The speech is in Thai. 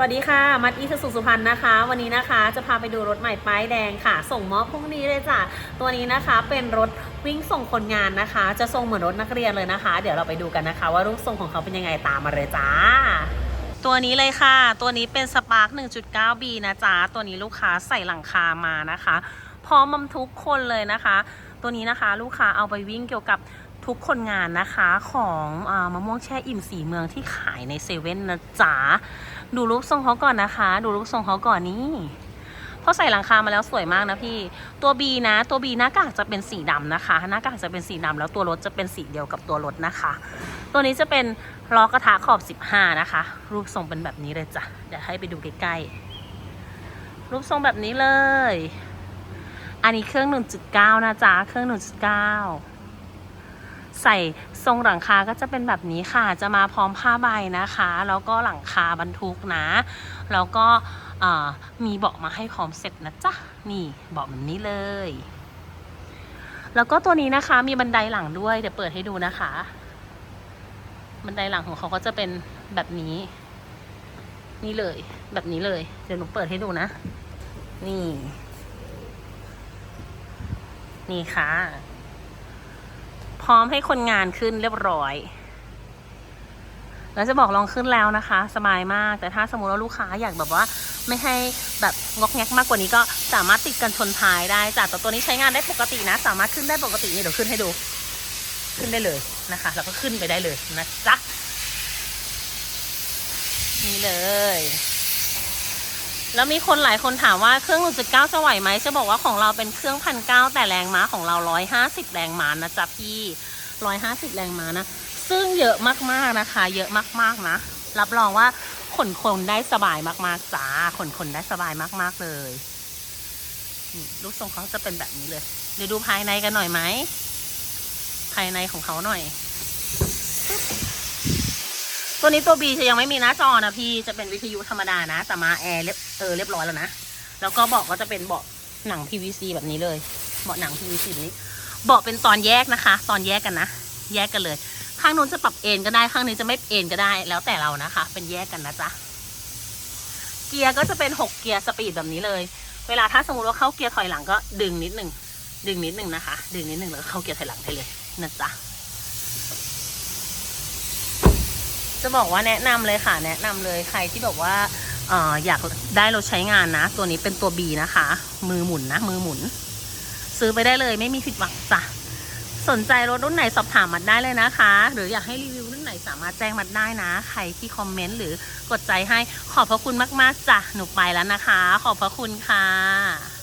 สวัสดีค่ะ มัดอีสสุสุพรรณนะคะ วันนี้นะคะจะพาไปดูรถใหม่ป้ายแดงค่ะ ส่งมอบพรุ่งนี้เลยจ้ะ ตัวนี้นะคะเป็นรถวิ่งส่งคนงานนะคะ จะทรงเหมือนรถนักเรียนเลยนะคะ เดี๋ยวเราไปดูกันนะคะ ว่ารูปทรงของเขาเป็นยังไงตามมาเลยจ้า ตัวนี้เลยค่ะ ตัวนี้เป็น Spark 1.9B นะจ๊ะ ตัวนี้ลูกค้าใส่หลังคามานะคะ พร้อมบรรทุกคนเลยนะคะ ตัวนี้นะคะลูกค้าเอาไปวิ่งเกี่ยวกับ ทุกคนงานนะคะของอมะม่วงแช่อิ่มสีเมืองที่ขายในเซเว่นนะจ๊ะดูรูปทรงเขาก่อนนะคะ ดูรูปทรงเขาก่อนนี่พอใส่หลังคามาแล้วสวยมากนะพี่ ตัว B นะ ตัว B หน้ากากจะเป็นสีดำนะคะ หน้ากากจะเป็นสีดำแล้วตัวรถจะเป็นสีเดียวกับตัวรถนะคะ ตัวนี้จะเป็นล้อกระทะขอบ 15 นะคะ รูปทรงเป็นแบบนี้เลยจ้ะเดี๋ยวให้ไปดูใกล้ๆรูปทรงแบบนี้เลย อันนี้เครื่อง 1.9 นะจ๊ะ เครื่อง 1.9 ใส่ทรงหลังคาก็จะเป็นแบบนี้ค่ะ จะมาพร้อมผ้าใบนะคะ แล้วก็หลังคาบรรทุกนะ แล้วก็มีเบาะมาให้พร้อมเสร็จนะจ๊ะ นี่เบาะแบบนี้เลย แล้วก็ตัวนี้นะคะมีบันไดหลังด้วย เดี๋ยวเปิดให้ดูนะคะ บันไดหลังของเขาก็จะเป็นแบบนี้ นี่เลย แบบนี้เลย เดี๋ยวหนูเปิดให้ดูนะ นี่ นี่ค่ะ พร้อมให้คนงานขึ้นเรียบร้อยแล้วจะบอกลองขึ้นแล้วนะคะ สบายมาก แต่ถ้าสมมติว่าลูกค้าอยากแบบว่า ไม่ให้แบบงอกแงกมากกว่านี้ก็สามารถติดกันชนท้ายได้จ้ะแต่ตัวนี้ใช้งานได้ปกตินะ สามารถขึ้นได้ปกตินี่เดี๋ยวขึ้นให้ดู ขึ้นได้เลยนะคะ แล้วก็ขึ้นไปได้เลยนะจ๊ะนี่เลย แล้วมีคนหลายคนถามว่าเครื่อง 1.9 จะไหวไหมจะบอกว่าของเราเป็นเครื่องพันเก้าแต่แรงม้าของเรา 150 แรงม้านะจ๊ะพี่ 150 แรงม้านะ ซึ่งเยอะมากๆนะคะ เยอะมากๆนะ รับรองว่าขนคนได้สบายมากๆจ้าขนคนได้สบายมากๆเลยนี่รูปทรงเขาจะเป็นแบบนี้เลย เดี๋ยวดูภายในกันหน่อยไหม ภายในของเขาหน่อย ตัวนี้ตัว B จะยังไม่มีหน้าจอนะพี่จะเป็นวิทยุธรรมดานะแต่มาแอร์เรียบเออเรียบร้อยแล้วนะแล้วก็เบาะก็จะเป็นเบาะหนัง PVC แบบนี้เลยเบาะหนัง PVC แบบนี้เบาะเป็นตอนแยกนะคะ ตอนแยกกันนะ แยกกันเลย ข้างนู้นจะปรับเอนก็ได้ข้างนี้จะไม่เอนก็ได้แล้วแต่เรานะคะ เป็นแยกกันนะจ๊ะเกียร์ก็จะเป็นหกเกียร์สปีดแบบนี้เลย เวลาถ้าสมมติว่าเข้าเกียร์ถอยหลังก็ดึงนิดหนึ่งดึงนิดหนึ่งนะคะ ดึงนิดหนึ่งแล้วเข้าเกียร์ถอยหลังได้เลยนะจ๊ะ จะบอกว่าแนะนำเลยค่ะ แนะนำเลยใครที่แบบว่าเอออยากได้รถใช้งานนะ ตัวนี้เป็นตัว B นะคะ มือหมุนนะ มือหมุน ซื้อไปได้เลยไม่มีผิดหวังจ้ะสนใจรถรุ่นไหนสอบถามมัดได้เลยนะคะ หรืออยากให้รีวิวรุ่นไหนสามารถแจ้งมัดได้นะ ใครที่คอมเมนต์หรือกดใจให้ขอบพระคุณมากๆจ้ะหนูไปแล้วนะคะ ขอบพระคุณค่ะ